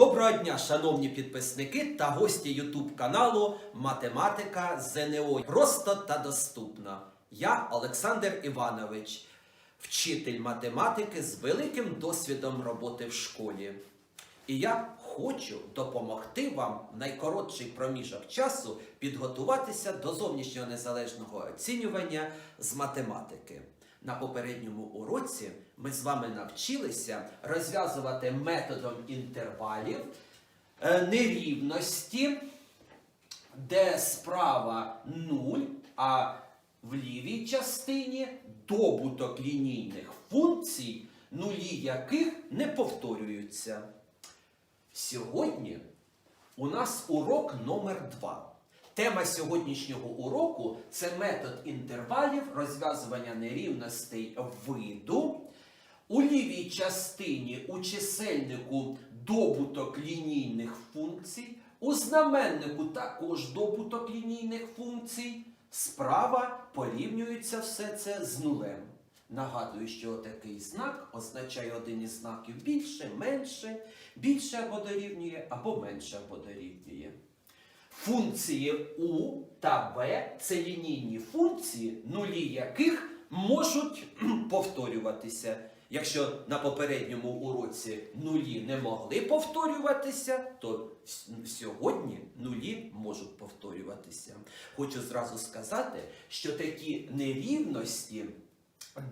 Доброго дня, шановні підписники та гості YouTube каналу Математика ЗНО. Просто та доступна. Я Олександр Іванович, вчитель математики з великим досвідом роботи в школі. І я хочу допомогти вам в найкоротший проміжок часу підготуватися до зовнішнього незалежного оцінювання з математики. На попередньому уроці ми з вами навчилися розв'язувати методом інтервалів е, нерівності, де справа 0, а в лівій частині добуток лінійних функцій, нулі яких не повторюються. Сьогодні у нас урок номер 2. Тема сьогоднішнього уроку це метод інтервалів розв'язування нерівностей виду. У лівій частині у чисельнику добуток лінійних функцій, у знаменнику також добуток лінійних функцій. Справа порівнюється все це з нулем. Нагадую, що такий знак означає один із знаків більше, менше, більше або дорівнює, або менше або дорівнює. Функції У та В це лінійні функції, нулі яких можуть повторюватися. Якщо на попередньому уроці нулі не могли повторюватися, то сьогодні нулі можуть повторюватися. Хочу зразу сказати, що такі нерівності,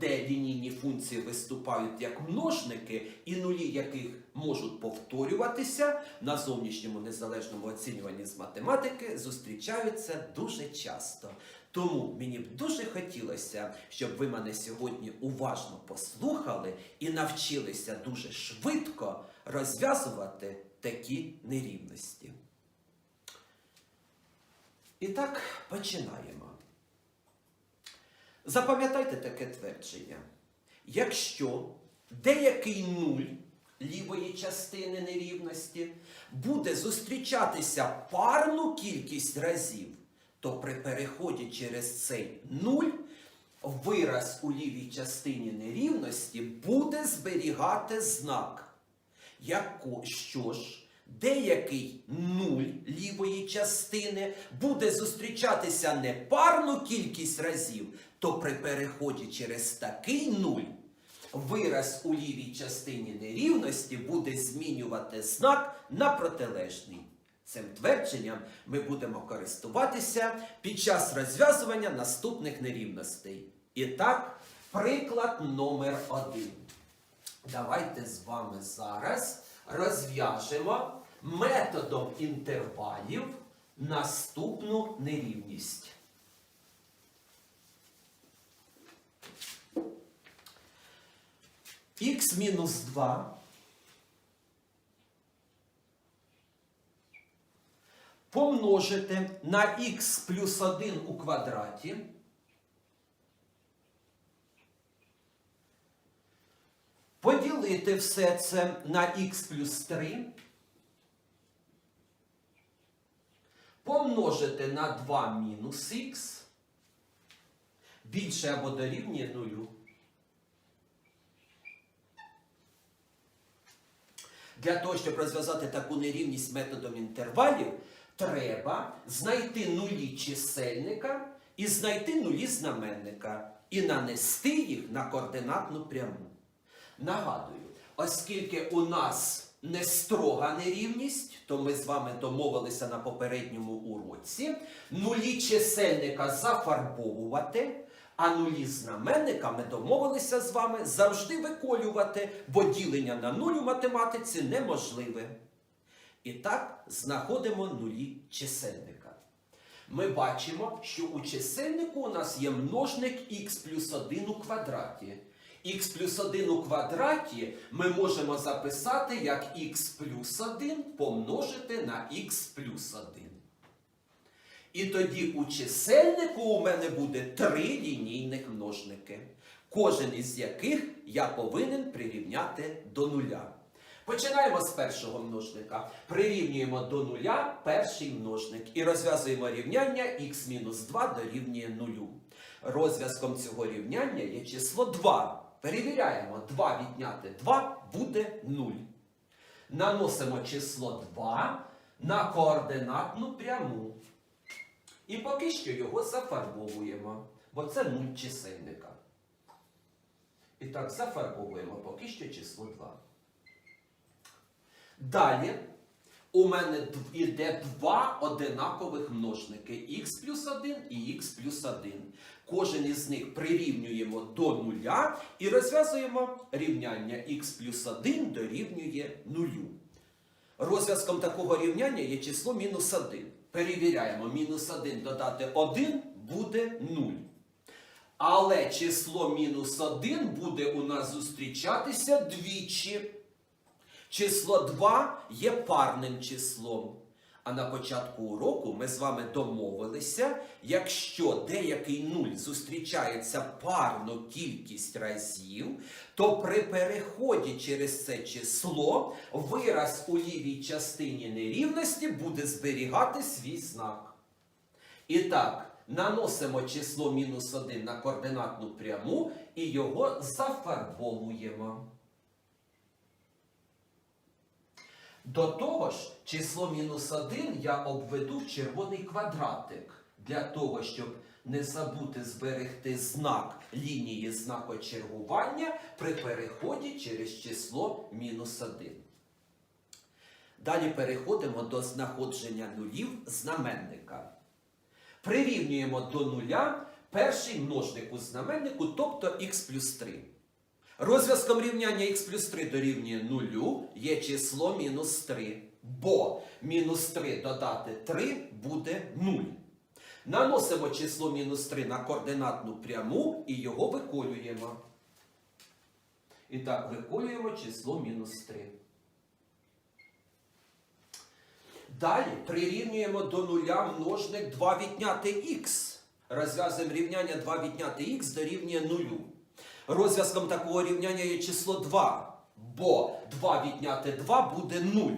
де лінійні функції виступають як множники, і нулі яких можуть повторюватися на зовнішньому незалежному оцінюванні з математики, зустрічаються дуже часто. Тому мені б дуже хотілося, щоб ви мене сьогодні уважно послухали і навчилися дуже швидко розв'язувати такі нерівності. І так, починаємо. Запам'ятайте таке твердження. Якщо деякий нуль лівої частини нерівності буде зустрічатися парну кількість разів, то при переході через цей нуль вираз у лівій частині нерівності буде зберігати знак. Яко, що ж, деякий нуль лівої частини буде зустрічатися не парну кількість разів, то при переході через такий нуль вираз у лівій частині нерівності буде змінювати знак на протилежний. Цим твердженням ми будемо користуватися під час розв'язування наступних нерівностей. І так, приклад номер один. Давайте з вами зараз розв'яжемо методом інтервалів наступну нерівність. х мінус 2 помножити на х плюс 1 у квадраті поділити все це на х плюс 3, помножити на 2 мінус х, більше або дорівнює нулю. Для того, щоб розв'язати таку нерівність методом інтервалів, треба знайти нулі чисельника і знайти нулі знаменника і нанести їх на координатну пряму. Нагадую, оскільки у нас не строга нерівність, то ми з вами домовилися на попередньому уроці нулі чисельника зафарбовувати, а нулі знаменника ми домовилися з вами завжди виколювати, бо ділення на нуль у математиці неможливе. І так знаходимо нулі чисельника. Ми бачимо, що у чисельнику у нас є множник х плюс 1 у квадраті. Х плюс 1 у квадраті ми можемо записати як х плюс 1 помножити на х плюс 1. І тоді у чисельнику у мене буде три лінійних множники, кожен із яких я повинен прирівняти до нуля. Починаємо з першого множника. Прирівнюємо до нуля перший множник і розв'язуємо рівняння х-2 дорівнює нулю. Розв'язком цього рівняння є число 2. Перевіряємо, 2 відняти 2 буде 0. Наносимо число 2 на координатну пряму. І поки що його зафарбовуємо, бо це нуль чисельника. І так, зафарбовуємо поки що число 2. Далі у мене іде два одинакових множники х плюс 1 і х плюс 1. Кожен із них прирівнюємо до нуля і розв'язуємо рівняння х плюс 1 дорівнює нулю. Розв'язком такого рівняння є число мінус 1. Перевіряємо, мінус 1 додати 1 буде 0. Але число мінус 1 буде у нас зустрічатися двічі. Число 2 є парним числом. А на початку уроку ми з вами домовилися, якщо деякий нуль зустрічається парну кількість разів, то при переході через це число вираз у лівій частині нерівності буде зберігати свій знак. І так, наносимо число мінус 1 на координатну пряму і його зафарбовуємо. До того ж, число мінус 1 я обведу в червоний квадратик для того, щоб не забути зберегти знак лінії знакочергування при переході через число мінус 1. Далі переходимо до знаходження нулів знаменника. Прирівнюємо до нуля перший множник у знаменнику, тобто х плюс 3. Розв'язком рівняння х плюс 3 дорівнює нулю є число мінус 3. Бо мінус 3 додати 3 буде 0. Наносимо число мінус 3 на координатну пряму і його виколюємо. І так, виколюємо число мінус 3. Далі прирівнюємо до нуля множник 2 відняти х. Розв'язуємо рівняння 2 відняти х дорівнює нулю. Розв'язком такого рівняння є число 2, бо 2 відняти 2 буде 0.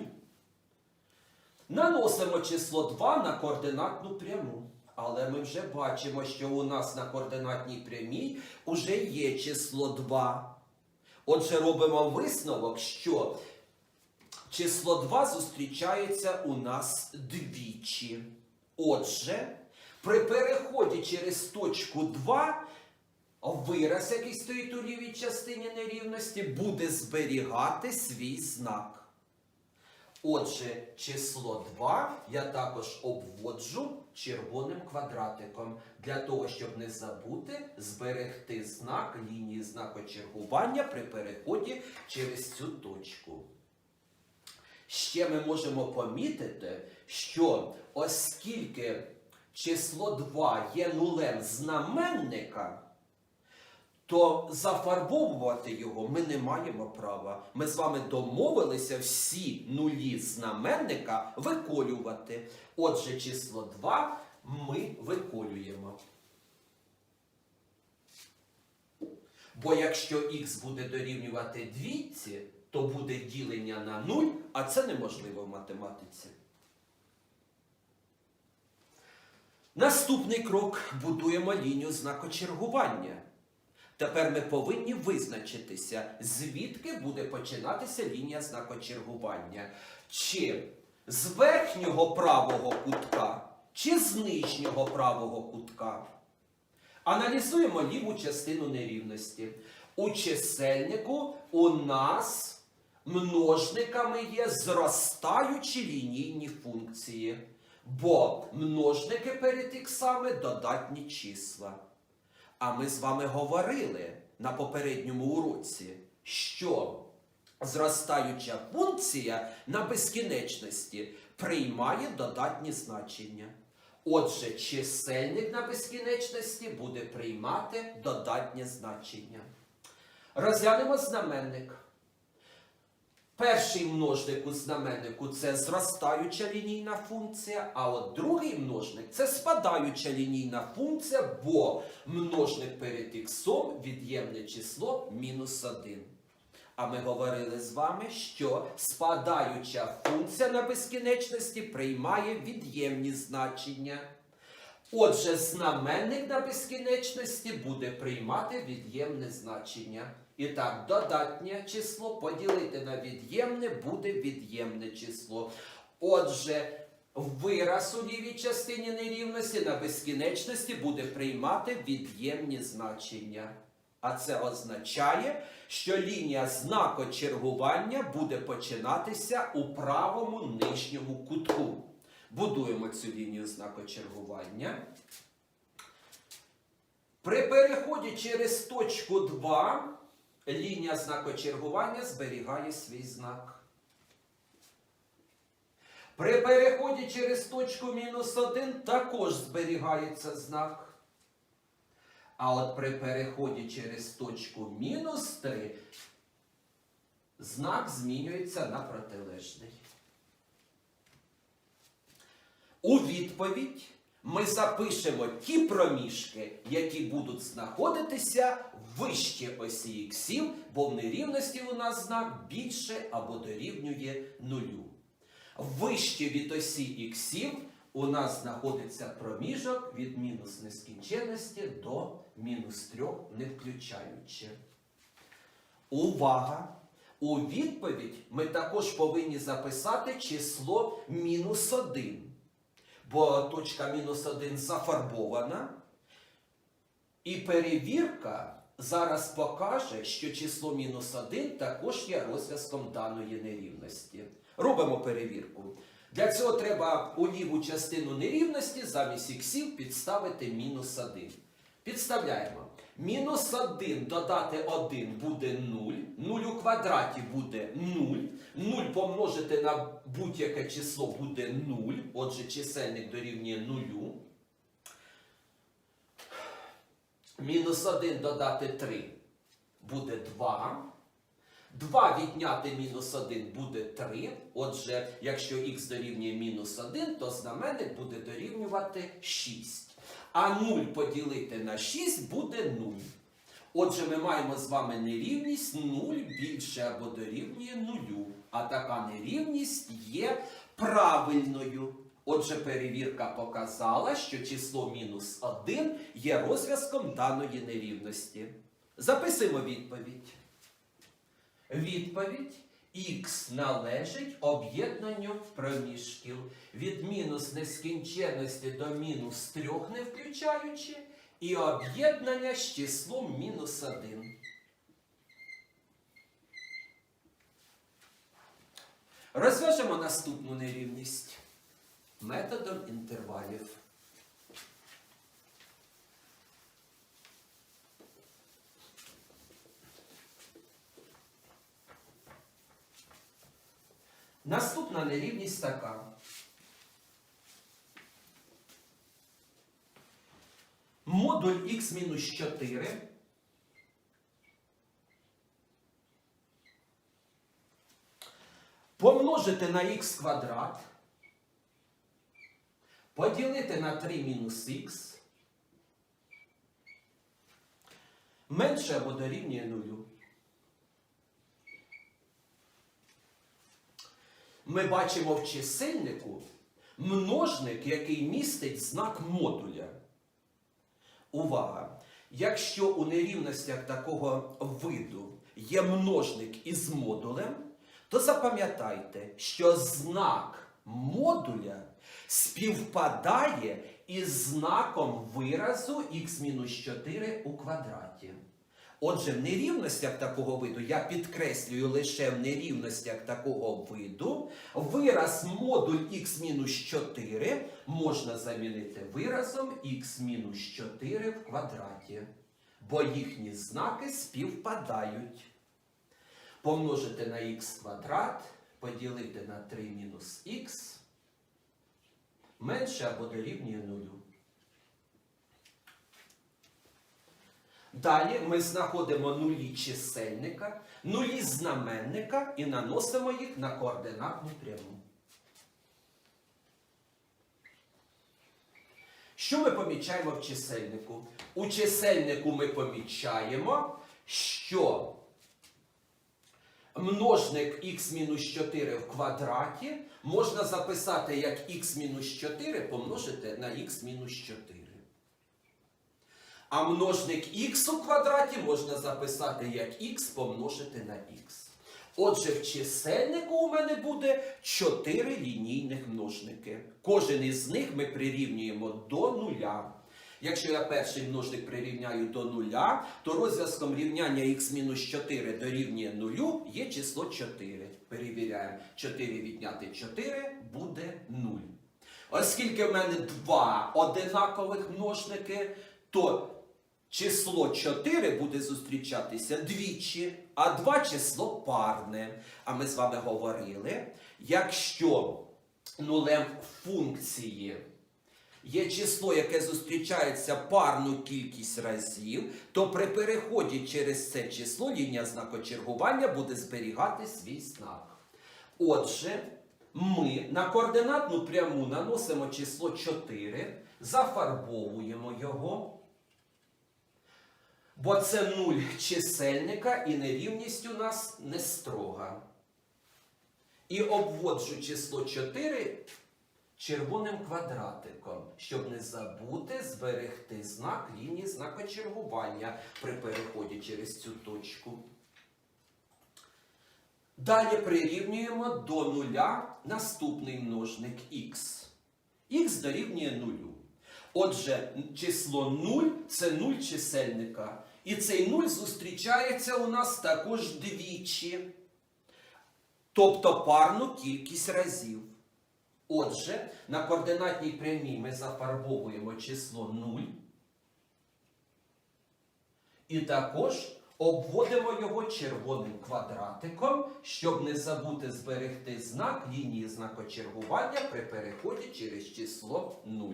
Наносимо число 2 на координатну пряму. Але ми вже бачимо, що у нас на координатній прямій уже є число 2. Отже, робимо висновок, що число 2 зустрічається у нас двічі. Отже, при переході через точку 2 вираз, який стоїть у лівій частині нерівності, буде зберігати свій знак. Отже, число 2 я також обводжу червоним квадратиком для того, щоб не забути зберегти знак лінії знакочергування при переході через цю точку. Ще ми можемо помітити, що оскільки число 2 є нулем знаменника, то зафарбовувати його ми не маємо права. Ми з вами домовилися всі нулі знаменника виколювати. Отже, число 2 ми виколюємо. Бо якщо х буде дорівнювати двійці, то буде ділення на 0, а це неможливо в математиці. Наступний крок будуємо лінію знакочергування. Тепер ми повинні визначитися, звідки буде починатися лінія знакочергування. Чи з верхнього правого кутка, чи з нижнього правого кутка. Аналізуємо ліву частину нерівності. У чисельнику у нас множниками є зростаючі лінійні функції, бо множники перед іксами додатні числа. А ми з вами говорили на попередньому уроці, що зростаюча функція на безкінечності приймає додатні значення. Отже, чисельник на безкінечності буде приймати додатнє значення. Розглянемо знаменник. Перший множник у знаменнику це зростаюча лінійна функція, а от другий множник це спадаюча лінійна функція, бо множник перед іксом від'ємне число мінус 1. А ми говорили з вами, що спадаюча функція на безкінечності приймає від'ємні значення. Отже, знаменник на безкінечності буде приймати від'ємне значення. І так, додатнє число поділити на від'ємне буде від'ємне число. Отже, вираз у лівій частині нерівності на безкінечності буде приймати від'ємні значення. А це означає, що лінія знакочергування буде починатися у правому нижньому кутку. Будуємо цю лінію знакочергування. При переході через точку 2 лінія знакочергування зберігає свій знак. При переході через точку мінус 1 також зберігається знак. А от при переході через точку мінус 3 знак змінюється на протилежний. У відповідь ми запишемо ті проміжки, які будуть знаходитися вище осі іксів, бо в нерівності у нас знак більше або дорівнює нулю. Вище від осі іксів у нас знаходиться проміжок від мінус нескінченності до мінус 3, не включаючи. Увага! У відповідь ми також повинні записати число мінус 1. Бо точка мінус 1 зафарбована. І перевірка зараз покаже, що число мінус 1 також є розв'язком даної нерівності. Робимо перевірку. Для цього треба у ліву частину нерівності замість іксів підставити мінус 1. Підставляємо. Мінус 1 додати 1 буде 0. 0 у квадраті буде 0. 0 помножити на будь-яке число буде 0. Отже, чисельник дорівнює 0. Мінус 1 додати 3 буде 2. 2 відняти мінус 1 буде 3. Отже, якщо х дорівнює мінус 1, то знаменник буде дорівнювати 6. А 0 поділити на 6 буде 0. Отже, ми маємо з вами нерівність 0 більше або дорівнює 0. А така нерівність є правильною. Отже, перевірка показала, що число мінус 1 є розв'язком даної нерівності. Записуємо відповідь. Відповідь х належить об'єднанню проміжків від мінус нескінченності до мінус 3 не включаючи, і об'єднання з числом мінус 1. Розв'яжемо наступну нерівність методом інтервалів. Наступна нерівність така. Модуль х-4 помножити на х квадрат, поділити на 3 мінус х, менше або дорівнює нулю. Ми бачимо в чисельнику множник, який містить знак модуля. Увага! Якщо у нерівностях такого виду є множник із модулем, то запам'ятайте, що знак модуля співпадає із знаком виразу х-4 у квадраті. Отже, в нерівностях такого виду, я підкреслюю лише в нерівностях такого виду, вираз модуль х-4 можна замінити виразом х-4 в квадраті, бо їхні знаки співпадають. Помножити на х квадрат, поділити на 3 мінус х, менше або дорівнює нулю. Далі ми знаходимо нулі чисельника, нулі знаменника і наносимо їх на координатну пряму. Що ми помічаємо в чисельнику? У чисельнику ми помічаємо, що множник х-4 в квадраті можна записати як х-4 помножити на х-4. А множник х у квадраті можна записати як х помножити на х. Отже, в чисельнику у мене буде 4 лінійних множники. Кожен із них ми прирівнюємо до нуля. Якщо я перший множник прирівняю до нуля, то розв'язком рівняння х-4 дорівнює нулю є число 4. Перевіряємо. 4 відняти 4 буде 0. Оскільки в мене два одинакових множники, то число 4 буде зустрічатися двічі, а 2 число парне. А ми з вами говорили, якщо нулем функції є число, яке зустрічається парну кількість разів, то при переході через це число лінія знакочергування буде зберігати свій знак. Отже, ми на координатну пряму наносимо число 4, зафарбовуємо його. Бо це нуль чисельника і нерівність у нас не строга. І обводжу число 4 червоним квадратиком, щоб не забути зберегти знак лінії знакочергування при переході через цю точку. Далі прирівнюємо до нуля наступний множник х. х дорівнює нулю. Отже, число 0 це 0 чисельника. І цей 0 зустрічається у нас також двічі. Тобто парну кількість разів. Отже, на координатній прямій ми зафарбовуємо число 0. І також обводимо його червоним квадратиком, щоб не забути зберегти знак лінії знакочергування при переході через число 0.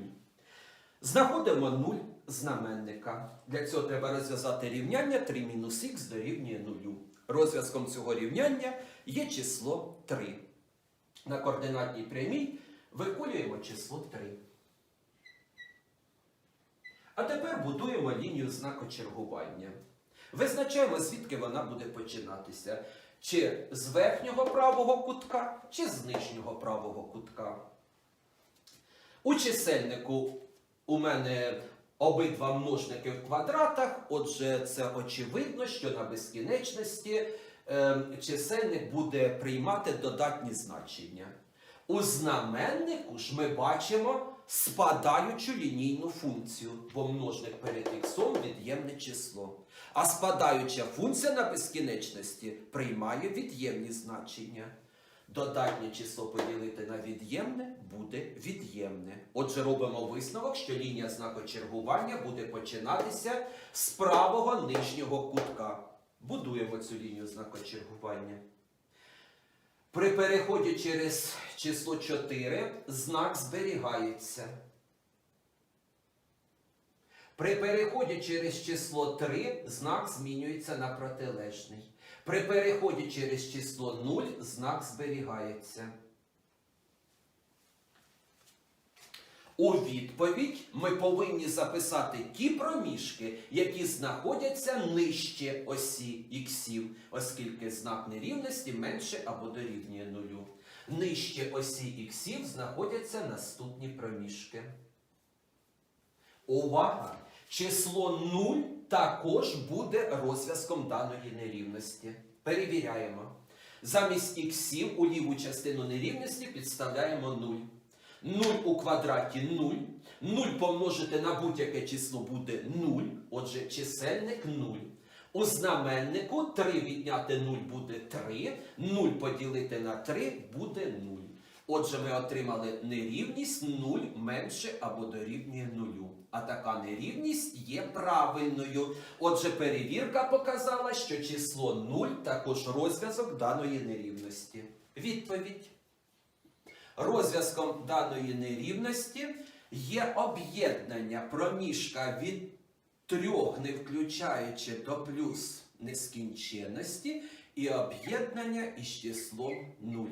Знаходимо 0 знаменника. Для цього треба розв'язати рівняння 3 мінус х дорівнює 0. Розв'язком цього рівняння є число 3. На координатній прямій виколюємо число 3. А тепер будуємо лінію знакочергування. Визначаємо, звідки вона буде починатися. Чи з верхнього правого кутка, чи з нижнього правого кутка. У чисельнику у мене обидва множники в квадратах, отже, це очевидно, що на безкінечності е, чисельник буде приймати додатні значення. У знаменнику ж ми бачимо спадаючу лінійну функцію, бо множник перед іксом від'ємне число. А спадаюча функція на безкінечності приймає від'ємні значення. Додатнє число поділити на від'ємне буде від'ємне. Отже, робимо висновок, що лінія знакочергування буде починатися з правого нижнього кутка. Будуємо цю лінію знакочергування. При переході через число 4 знак зберігається. При переході через число 3 знак змінюється на протилежний. При переході через число 0 знак зберігається. У відповідь ми повинні записати ті проміжки, які знаходяться нижче осі іксів, оскільки знак нерівності менше або дорівнює нулю. Нижче осі іксів знаходяться наступні проміжки. Увага! Число 0 також буде розв'язком даної нерівності. Перевіряємо. Замість іксів у ліву частину нерівності підставляємо 0. 0 у квадраті 0. 0 помножити на будь-яке число буде 0. Отже, чисельник 0. У знаменнику 3 відняти 0 буде 3. 0 поділити на 3 буде 0. Отже, ми отримали нерівність 0 менше або дорівнює 0. А така нерівність є правильною. Отже, перевірка показала, що число 0 також розв'язок даної нерівності. Відповідь. Розв'язком даної нерівності є об'єднання проміжка від трьох, не включаючи до плюс нескінченності, і об'єднання із числом 0.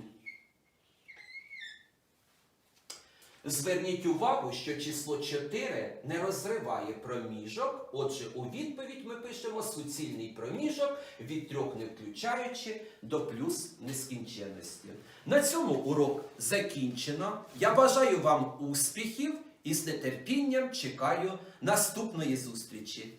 Зверніть увагу, що число 4 не розриває проміжок. Отже, у відповідь ми пишемо суцільний проміжок від трьох не включаючи до плюс нескінченності. На цьому урок закінчено. Я бажаю вам успіхів і з нетерпінням чекаю наступної зустрічі.